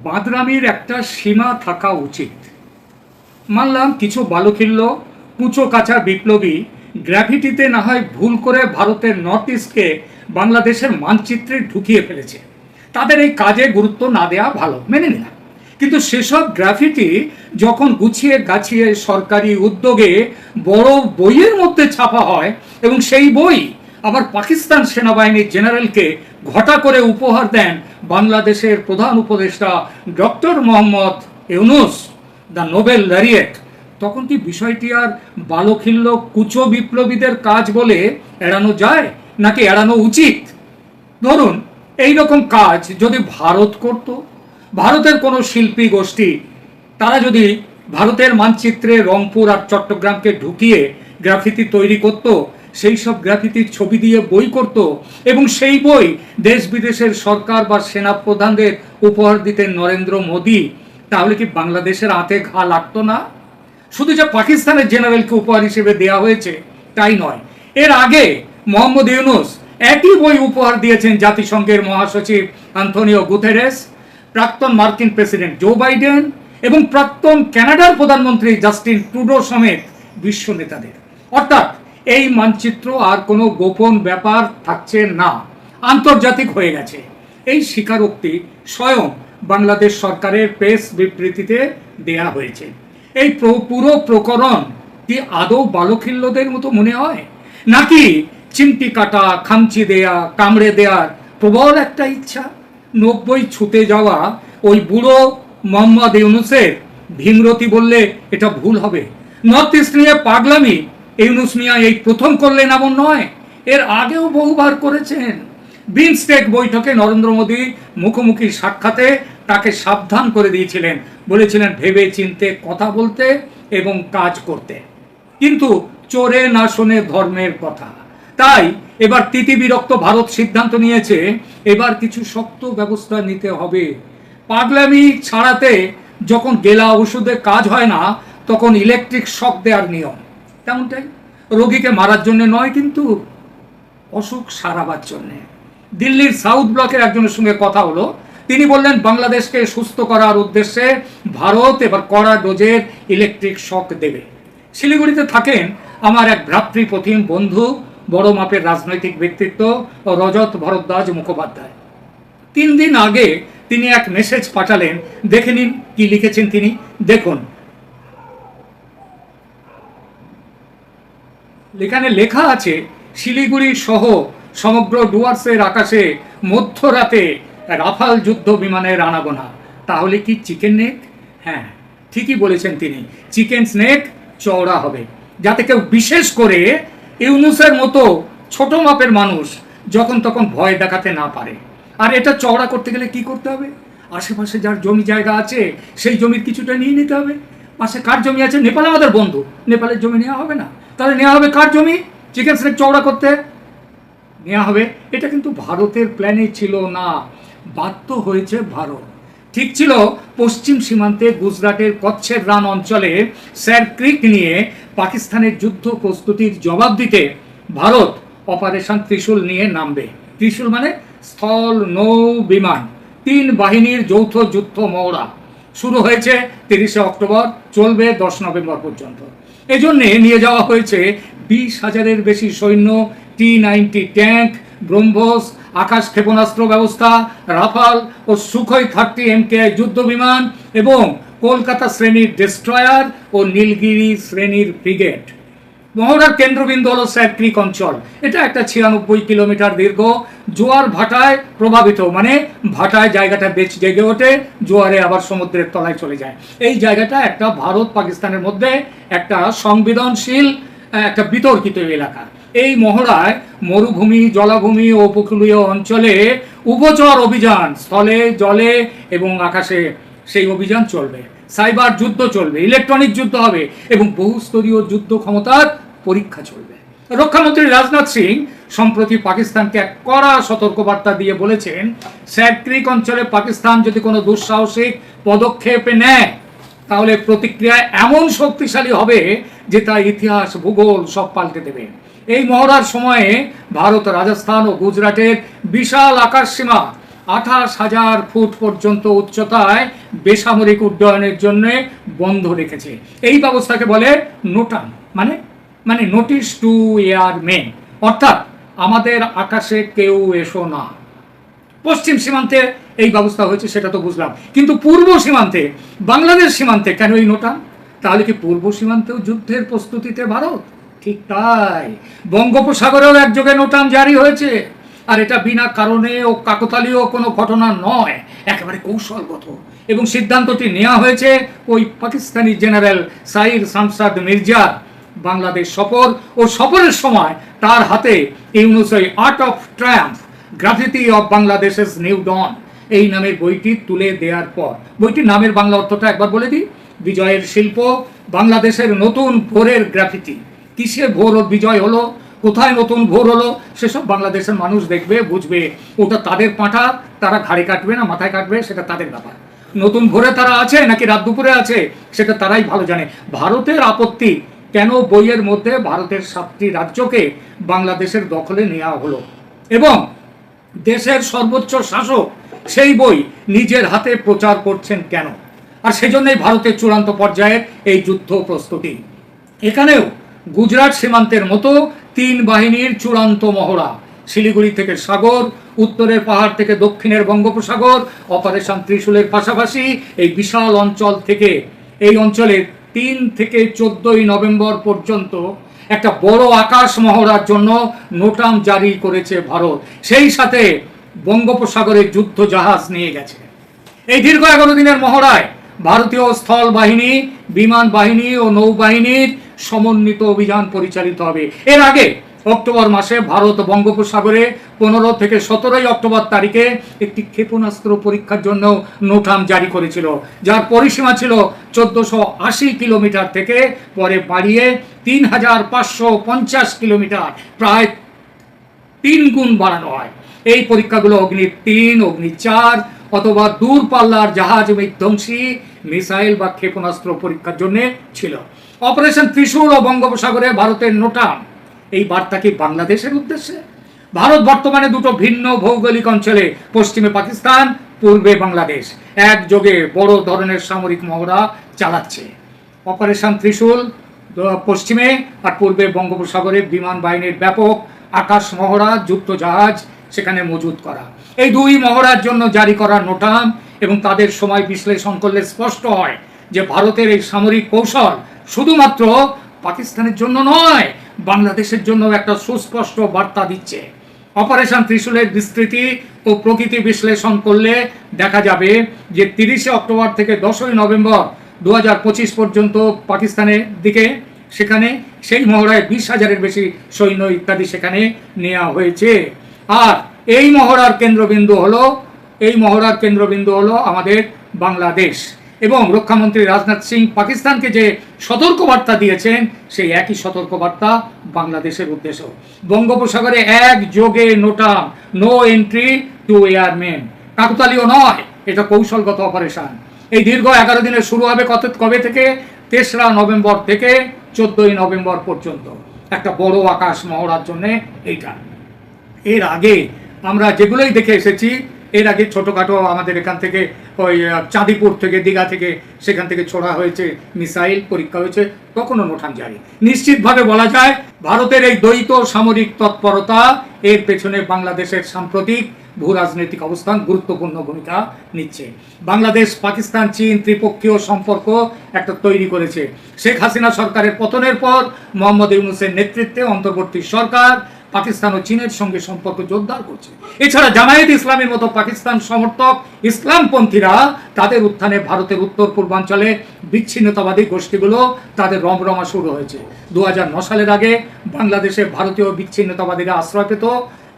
বাদরামির একটা সীমা থাকা উচিত। মানলাম, কিছু বালুখিল্য কুচো কাঁচা বিপ্লবী গ্র্যাভিটিতে না হয় ভুল করে ভারতের নর্থ ইস্টকে বাংলাদেশের মানচিত্রে ঢুকিয়ে ফেলেছে। তাদের এই কাজে গুরুত্ব না দেওয়া ভালো, মেনে নিলাম। কিন্তু সেসব গ্রাফিটি যখন গুছিয়ে গাছিয়ে সরকারি উদ্যোগে বড় বইয়ের মধ্যে ছাপা হয় এবং সেই বই আবার পাকিস্তান সেনাবাহিনীর জেনারেলকে ঘটা করে উপহার দেন বাংলাদেশের প্রধান উপদেষ্টা doctor Muhammad Yunus, the Nobel laureate. তখন কি বিষয়টি আর বালখিল্য কুচো বিপ্লবীদের কাজ বলে এড়ানো যায় নাকি এড়ানো উচিত? ধরুন, এই রকম কাজ যদি ভারত করত, ভারতের কোনো শিল্পী গোষ্ঠী, তারা যদি ভারতের মানচিত্রে রংপুর আর চট্টগ্রামকে ঢুকিয়ে গ্রাফিতি তৈরি করত সেই সব গ্রাফিতির ছবি দিয়ে বই করত এবং সেই বই দেশ বিদেশের সরকার বা সেনা প্রধানদের উপহার দিতেন নরেন্দ্র মোদী। তাহলে কি বাংলাদেশের হাতে ঘা লাগতো না? শুধু যে পাকিস্তানের জেনারেলকে উপহার হিসেবে দেওয়া হয়েছে, তাই নয়। এর আগে মোহাম্মদ ইউনুস একই বই উপহার দিয়েছেন জাতিসংঘের মহাসচিব আন্তোনিও গুতেরেস, প্রাক্তন মার্কিন প্রেসিডেন্ট জো বাইডেন এবং প্রাক্তন কানাডার প্রধানমন্ত্রী জাস্টিন ট্রুডো সমেত বিশ্ব নেতাদের। অর্থাৎ এই মানচিত্র আর কোনো গোপন ব্যাপার থাকছে না। আন্তর্জাতিক হয়ে গেছে। এই স্বীকারোক্তি স্বয়ং বাংলাদেশ সরকারের প্রেস বিবৃতিতে দেয়া হয়েছে। এই পুরো প্রকরণ কি আদৌ বালখিল্যদের মতো মনে হয়? নাকি চিমটি কাটা, খামচি দেয়া, কামড়ে দেয়ার প্রবল একটা ইচ্ছা? নব্বই ছুতে যাওয়া ওই বুড়ো মোহাম্মদ ইউনুসের ভীমরতি বললে এটা ভুল হবে। নর্থ ইস্ট নিয়ে পাগলামি ইউনুস মিয়া এই প্রথম করলেন এমন নয়। এর আগেও বহুবার করেছেন। বিমস্টেক বৈঠকে নরেন্দ্র মোদী মুখোমুখি সাক্ষাতে তাকে সাবধান করে দিয়েছিলেন। বলেছিলেন, ভেবে চিনতে কথা বলতে এবং কাজ করতে। কিন্তু চোরে না শোনে ধর্মের কথা। তাই এবার তিতি বিরক্ত ভারত সিদ্ধান্ত নিয়েছে, এবার কিছু শক্ত ব্যবস্থা নিতে হবে। পাগলামি ছাড়াতে যখন গেলা ওষুধে কাজ হয় না, তখন ইলেকট্রিক শক দেওয়ার নিয়ম। তেমনটাই। রোগীকে মারার জন্য নয়, কিন্তু অসুখ সারাবার জন্যে। দিল্লির সাউথ ব্লকের একজনের সঙ্গে কথা হলো। তিনি বললেন, বাংলাদেশকে সুস্থ করার উদ্দেশ্যে ভারত এবার কড়া ডোজের ইলেকট্রিক শক দেবে। শিলিগুড়িতে থাকেন আমার এক ভ্রাতৃপ্রতিম বন্ধু, বড় মাপের রাজনৈতিক ব্যক্তিত্ব, রজত ভরদ্বাজ মুখোপাধ্যায়। তিন দিন আগে তিনি এক মেসেজ পাঠালেন। দেখে নিন কি লিখেছেন তিনি। দেখুন এখানে লেখা আছে, শিলিগুড়ি সহ সমগ্র ডুয়ার্সের আকাশে মধ্যরাতে রাফাল যুদ্ধ বিমানের আনাগোনা। তাহলে কি চিকেন নেক? হ্যাঁ ঠিকই বলেছেন তিনি। চিকেন স্নেক চওড়া হবে। যাতে কেউ বিশেষ করে ইউনুসের মতো ছোট মাপের মানুষ যখন তখন ভয় দেখাতে না পারে। আর এটা চওড়া করতে গেলে কি করতে হবে? আশেপাশে যার জমি জায়গা আছে, সেই জমির কিছুটা নিয়ে নিতে হবে। পাশে কার জমি আছে? নেপাল আমাদের বন্ধু। নেপালের জমি নেওয়া হবে না। তাহলে নেওয়া হবে কার জমি? চিকেন স্নেক চওড়া করতে। নেওয়া হবে। এটা কিন্তু ভারতের প্ল্যানে ছিল না। বাধ্য হয়েছে ভারত। ঠিক ছিল পশ্চিম সীমান্তে গুজরাটের কচ্ছের রান অঞ্চলে স্যার ক্রিক নিয়ে পাকিস্তানের যুদ্ধ প্রস্তুতির জবাব দিতে ভারত অপারেশন ত্রিশূল নিয়ে নামবে। ত্রিশূল মানে স্থল, নৌ, বিমান। তিন বাহিনীর যৌথ যুদ্ধ মহড়া। শুরু হয়েছে তিরিশে অক্টোবর, চলবে দশ নভেম্বর পর্যন্ত। এজন্যে নিয়ে যাওয়া হয়েছে বিশ হাজারের বেশি সৈন্য T ninety tank BrahMos, Akash ক্ষেপণাস্ত্র ব্যবস্থা, রাফাল ও সুখই থার্টি এমকে যুদ্ধ বিমান এবং কলকাতা শ্রেণির ডেস্ট্রয়ার ও নীলগিরি শ্রেণির ব্রিগেড মহড়ার কেন্দ্রবিন্দু হল স্যাক্রিক অঞ্চল। এটা একটা ছিয়ানব্বই কিলোমিটার দীর্ঘ, জোয়ার ভাটায় প্রভাবিত মানে ভাটায় জায়গাটা বেশ জেগে ওঠে, জোয়ারে আবার সমুদ্রের তলায় চলে যায়। এই জায়গাটা একটা ভারত পাকিস্তানের মধ্যে একটা সংবেদনশীল, একটা বিতর্কিত এলাকা। এই মহড়ায় মরুভূমি, জলাভূমি ও উপকূলীয় অঞ্চলে উপচর অভিযান, স্থলে, জলে এবং আকাশে সেই অভিযান চলবে। সাইবার যুদ্ধ চলবে, ইলেকট্রনিক যুদ্ধ হবে এবং বহুস্তরীয় যুদ্ধ ক্ষমতার পরীক্ষা চলবে। রক্ষামন্ত্রী রাজনাথ সিং সম্প্রতি পাকিস্তানকে এক কড়া সতর্কবার্তা দিয়ে বলেছেন স্যাক্রিক অঞ্চলে পাকিস্তান যদি কোনো দুঃসাহসিক পদক্ষেপ নেয়, তাহলে প্রতিক্রিয়া এমন শক্তিশালী হবে যে তা ইতিহাস ভূগোল সব পাল্টে দেবে। এই মহড়ার সময়ে ভারত, রাজস্থান ও গুজরাটের বিশাল আকাশ সীমা আঠাশ হাজার ফুট পর্যন্ত উচ্চতায় বেসামরিক উড্ডয়নের জন্য বন্ধ রেখেছে। এই ব্যবস্থাকে বলে নোটান মানে মানে নোটিশ টু এয়ার মেন অর্থাৎ, আমাদের আকাশে কেউ এসো না। পশ্চিম সীমান্তে এই ব্যবস্থা হয়েছে, সেটা তো বুঝলাম। কিন্তু পূর্ব সীমান্তে, বাংলাদেশ সীমান্তে কেন এই নোটান তাহলে কি পূর্ব সীমান্তেও যুদ্ধের প্রস্তুতিতে ভারত? ঠিক তাই। বঙ্গোপসাগরেও একযোগে নোটান জারি হয়েছে। আর এটা বিনা কারণে ও কাকতালীয় কোনো ঘটনা নয়, একেবারে কৌশলগত। এবং সিদ্ধান্তটি নেওয়া হয়েছে ওই পাকিস্তানি জেনারেল সাইর শামসাদ মির্জা বাংলাদেশ সফর ও সফরের সময় তার হাতে ইউনুসই art of triumph graffiti of বাংলাদেশের নিউ ডন এই নামের বইটি তুলে দেওয়ার পর, বইটির নামের বাংলা অর্থটা একবার বলে দিই। বিজয়ের শিল্প, বাংলাদেশের নতুন ভোরের গ্রাফিতি কিসে ভোর ও বিজয় হলো? কোথায় নতুন ভোর হলো? সেসব বাংলাদেশের মানুষ দেখবে, বুঝবে। ওটা তাদের পাঁঠা, তারা ঘাড়ে কাটবে না, মাথায় কাটবে, সেটা তাদের ব্যাপার। নতুন ভোরে তারা আছে নাকি রাত দুপুরে আছে? সেটা তারাই ভালো জানে। ভারতের আপত্তি কেন বইয়ের মধ্যে ভারতের সাতটি রাজ্যকে বাংলাদেশের দখলে নেওয়া হলো? এবং দেশের সর্বোচ্চ শাসক সেই বই নিজের হাতে প্রচার করছেন কেন? আর সেজন্যই ভারতের চূড়ান্ত পর্যায়ের এই যুদ্ধ প্রস্তুতি। এখানেও গুজরাট সীমান্তের মতো তিন বাহিনীর চূড়ান্ত মহড়া, শিলিগুড়ি থেকে সাগর, উত্তরের পাহাড় থেকে দক্ষিণের বঙ্গোপসাগর, অপারেশন ত্রিশূলের পাশাপাশি এই বিশাল অঞ্চল থেকে এই অঞ্চলের তিন থেকে চোদ্দই নভেম্বর পর্যন্ত একটা বড় আকাশ মহড়ার জন্য নোটাম জারি করেছে ভারত। সেই সাথে বঙ্গোপসাগরে যুদ্ধ জাহাজ নিয়ে গেছে। এই দীর্ঘ এগারো দিনের মহড়ায় ভারতীয় স্থল বাহিনী, বিমান বাহিনী ও নৌবাহিনীর সমন্বিত অভিযান পরিচালিত হবে। এর আগে অক্টোবর মাসে ভারত বঙ্গোপসাগরে পনেরো থেকে সতেরোই অক্টোবর তারিখে একটি ক্ষেপণাস্ত্র পরীক্ষার জন্য নোটাম জারি করেছিল, যার পরিসীমা ছিল চোদ্দশো আশি কিলোমিটার থেকে পরে বাড়িয়ে তিন হাজার পাঁচশো পঞ্চাশ কিলোমিটার, প্রায় তিন গুণ বাড়ানো হয়। এই পরীক্ষাগুলো অগ্নি তিন অগ্নি চার অথবা দূরপাল্লার জাহাজ বিধ্বংসী মিসাইল বা ক্ষেপণাস্ত্র পরীক্ষার জন্য ছিল। অপারেশন ত্রিশূল ও বঙ্গোপসাগরে ভারতের নোটাম এই বার্তা কি বাংলাদেশের উদ্দেশ্যে? ভারত বর্তমানে দুটো ভিন্ন ভৌগোলিক অঞ্চলে, পশ্চিমে পাকিস্তান, পূর্বে বাংলাদেশ। একযোগে বড় ধরনের সামরিক মহড়া চালাচ্ছে। অপারেশন ত্রিশূল পশ্চিমে আর পূর্বে বঙ্গোপসাগরে বিমান বাহিনীর ব্যাপক আকাশ মহড়া, যুদ্ধ জাহাজ সেখানে মজুত করা। এই দুই মহড়ার জন্য জারি করা নোটাম এবং তাদের সময় বিশ্লেষণ করলে স্পষ্ট হয় যে ভারতের এই সামরিক কৌশল শুধুমাত্র পাকিস্তানের জন্য নয় বাংলাদেশের জন্য একটা সুস্পষ্ট বার্তা দিচ্ছে। অপারেশন ত্রিশূলের বিস্তৃতি ও প্রকৃতি বিশ্লেষণ করলে দেখা যাবে যে তিরিশে অক্টোবর থেকে দশই নভেম্বর দু হাজার পঁচিশ পর্যন্ত পাকিস্তানের দিকে, সেখানে সেই মহড়ায় বিশ হাজারের বেশি সৈন্য ইত্যাদি সেখানে নেওয়া হয়েছে। আর এই মহড়ার কেন্দ্রবিন্দু হলো এই মহড়ার কেন্দ্রবিন্দু হলো আমাদের বাংলাদেশ। এবং রক্ষামন্ত্রী রাজনাথ সিং পাকিস্তানকে যে সতর্কবার্তা দিয়েছেন, সেই একই সতর্কবার্তা বাংলাদেশের উদ্দেশ্য। বঙ্গোপসাগরে এক যোগে NOTAM no entry to airmen কাকতালীয় নয়, এটা কৌশলগত অপারেশন এই দীর্ঘ এগারো দিনের শুরু হবে কত, কবে থেকে? তেসরা নভেম্বর থেকে চোদ্দই নভেম্বর পর্যন্ত। একটা বড় আকাশ মহড়ার জন্য এইটা। এর আগে আমরা যেগুলোই দেখে এসেছি এর আগে ছোটোখাটো আমাদের এখান থেকে ওই চাঁদিপুর থেকে, দীঘা থেকে সেখান থেকে ছোড়া হয়েছে মিসাইল, পরীক্ষা হয়েছে তখনও নোটান জারি নিশ্চিতভাবে বলা যায়, ভারতের এই দ্বৈত সামরিক তৎপরতা, এর পেছনে বাংলাদেশের সাম্প্রতিক ভূ রাজনৈতিক অবস্থান গুরুত্বপূর্ণ ভূমিকা নিচ্ছে। বাংলাদেশ, পাকিস্তান, চীন ত্রিপক্ষীয় সম্পর্ক একটা তৈরি করেছে। শেখ হাসিনা সরকারের পতনের পর মোহাম্মদ ইউনুসের নেতৃত্বে অন্তর্বর্তী সরকার পাকিস্তান ও চীনের সঙ্গে সম্পর্ক জোরদার করছে। এছাড়া জামায়াত ইসলামের মতো পাকিস্তান সমর্থক, ইসলামপন্থীরা তাদের উত্থানে ভারতের উত্তর পূর্বাঞ্চলে বিচ্ছিন্নতাবাদী গোষ্ঠীগুলো তাদের রমরমা শুরু হয়েছে। দু সালের আগে বাংলাদেশে ভারতীয় বিচ্ছিন্নতাবাদীরা আশ্রয় পেত।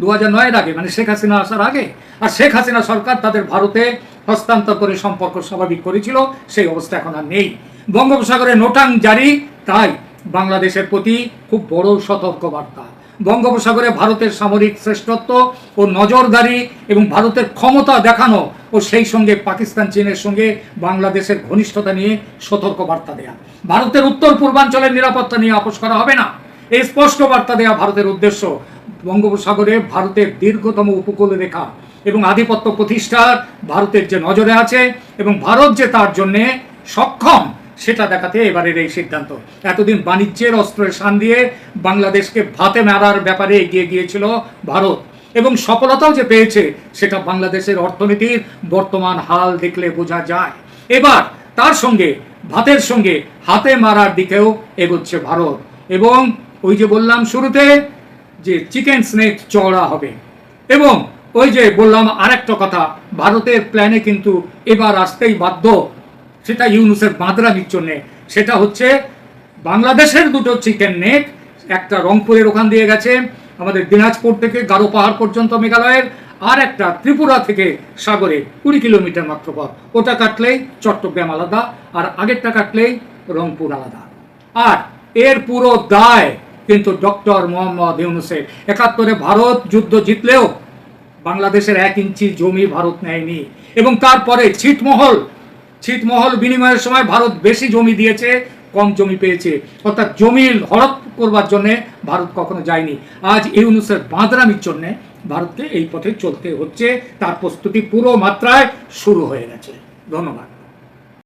দু হাজার আগে মানে শেখ হাসিনা আসার আগে। আর শেখ হাসিনা সরকার তাদের ভারতে হস্তান্তর করে সম্পর্ক স্বাভাবিক করেছিল, সেই অবস্থা এখন আর নেই। বঙ্গোপসাগরে নোটাং জারি, তাই বাংলাদেশের প্রতি খুব বড় সতর্কবার্তা। বঙ্গোপসাগরে ভারতের সামরিক শ্রেষ্ঠত্ব ও নজরদারি এবং ভারতের ক্ষমতা দেখানো ও সেই সঙ্গে পাকিস্তান, চীনের সঙ্গে বাংলাদেশের ঘনিষ্ঠতা নিয়ে সতর্ক বার্তা দেয়া। ভারতের উত্তর পূর্বাঞ্চলের নিরাপত্তা নিয়ে আপোষ করা হবে না। এই স্পষ্ট বার্তা দেয়া ভারতের উদ্দেশ্য। বঙ্গোপসাগরে ভারতের দীর্ঘতম উপকূল রেখা এবং আধিপত্য প্রতিষ্ঠার ভারতের যে নজরে আছে এবং ভারত যে তার জন্যে সক্ষম সেটা দেখাতে এবারের এই সিদ্ধান্ত। এতদিন বাণিজ্যের অস্ত্রের শান দিয়ে বাংলাদেশকে ভাতে মারার ব্যাপারে এগিয়ে গিয়েছিল ভারত। এবং সফলতাও যে পেয়েছে, সেটা বাংলাদেশের অর্থনীতির বর্তমান হাল দেখলে বোঝা যায়। এবার তার সঙ্গে, ভাতের সঙ্গে হাতে মারার দিকেও এগোচ্ছে ভারত। এবং ওই যে বললাম শুরুতে যে চিকেন স্নেক চওড়া হবে। এবং ওই যে বললাম আরেকটা কথা, ভারতের প্ল্যানে কিন্তু এবার আসতেই বাধ্য সেটা ইউনুসের বাঁদরামির জন্যে। সেটা হচ্ছে বাংলাদেশের দুটো চিকেন নেক একটা রংপুরের ওখান দিয়ে গেছে, আমাদের দিনাজপুর থেকে গারো পাহাড় পর্যন্ত মেঘালয়ের, আর একটা ত্রিপুরা থেকে সাগরে কুড়ি কিলোমিটার মাত্র পথ ওটা কাটলেই চট্টগ্রাম আলাদা, আর আগেরটা কাটলেই রংপুর আলাদা। আর এর পুরো দায় কিন্তু ডক্টর মোহাম্মদ ইউনুসের। একাত্তরে ভারত যুদ্ধ জিতলেও বাংলাদেশের এক ইঞ্চি জমি ভারত নেয়নি। এবং তারপরে ছিটমহল ছিটমহল বিনিময়ের সময় ভারত বেশি জমি দিয়েছে, কম জমি পেয়েছে। অর্থাৎ জমির হরপ করবার জন্যে ভারত কখনো যায়নি। আজ ইউনুসের বাঁদরামির জন্যে ভারতকে এই পথে চলতে হচ্ছে। তার প্রস্তুতি পুরো মাত্রায় শুরু হয়ে গেছে। ধন্যবাদ।